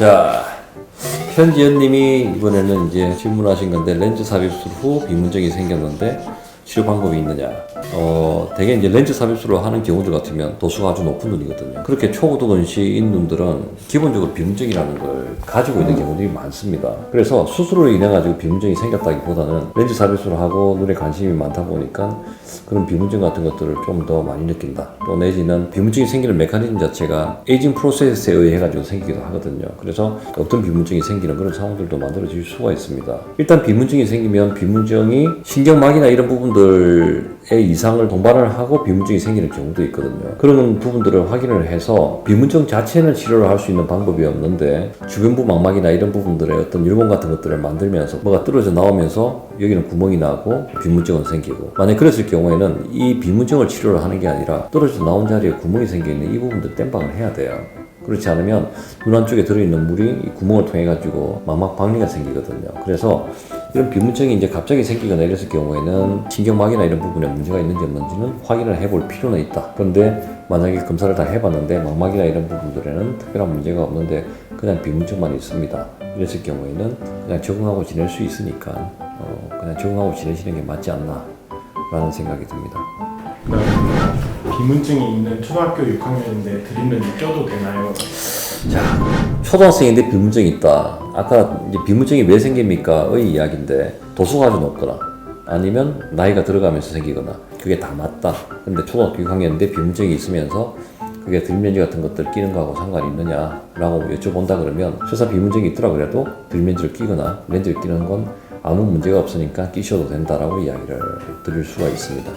자, 현지연님이 이번에는 이제 질문하신 건데 렌즈 삽입술 후 비문증이 생겼는데 치료 방법이 있느냐? 어, 대개 이제 렌즈 삽입술을 하는 경우들 같으면 도수가 아주 높은 눈이거든요. 그렇게 초도근시인 눈들은 기본적으로 비문증이라는 걸 가지고 있는 경우들이 많습니다. 그래서 수술로 인해 가지고 비문증이 생겼다기보다는 렌즈 삽입술을 하고 눈에 관심이 많다 보니까 그런 비문증 같은 것들을 좀 더 많이 느낀다. 또 내지는 비문증이 생기는 메커니즘 자체가 에이징 프로세스에 의해 가지고 생기기도 하거든요. 그래서 어떤 비문증이 생기는 그런 상황들도 만들어질 수가 있습니다. 일단 비문증이 생기면 비문증이 신경막이나 이런 부분들 의 이상을 동반을 하고 비문증이 생기는 경우도 있거든요. 그런 부분들을 확인을 해서 비문증 자체는 치료를 할 수 있는 방법이 없는데 주변부 망막이나 이런 부분들의 어떤 율곡 같은 것들을 만들면서 뭐가 떨어져 나오면서 여기는 구멍이 나고 비문증은 생기고 만약 그랬을 경우에는 이 비문증을 치료를 하는 게 아니라 떨어져 나온 자리에 구멍이 생겨 있는 이 부분들 땜빵을 해야 돼요. 그렇지 않으면 눈 안쪽에 들어있는 물이 이 구멍을 통해 가지고 망막 박리가 생기거든요. 그래서 이런 비문증이 이제 갑자기 생기거나 이랬을 경우에는 신경막이나 이런 부분에 문제가 있는지 없는지는 확인을 해볼 필요는 있다. 그런데 만약에 검사를 다 해봤는데 망막이나 이런 부분들에는 특별한 문제가 없는데 그냥 비문증만 있습니다. 이랬을 경우에는 그냥 적응하고 지낼 수 있으니까 어, 그냥 적응하고 지내시는 게 맞지 않나 라는 생각이 듭니다. 비문증이 있는 초등학교 6학년인데 드림렌즈 껴도 되나요? 자, 초등학생인데 비문증이 있다. 아까 이제 비문증이 왜 생깁니까?의 이야기인데 도수가 아주 높거나 아니면 나이가 들어가면서 생기거나 그게 다 맞다. 근데 초등학교 6학년인데 비문증이 있으면서 그게 드림렌즈 같은 것들 끼는 거하고 상관이 있느냐라고 여쭤본다 그러면 설사 비문증이 있더라 그래도 드림렌즈를 끼거나 렌즈를 끼는 건 아무 문제가 없으니까 끼셔도 된다라고 이야기를 드릴 수가 있습니다.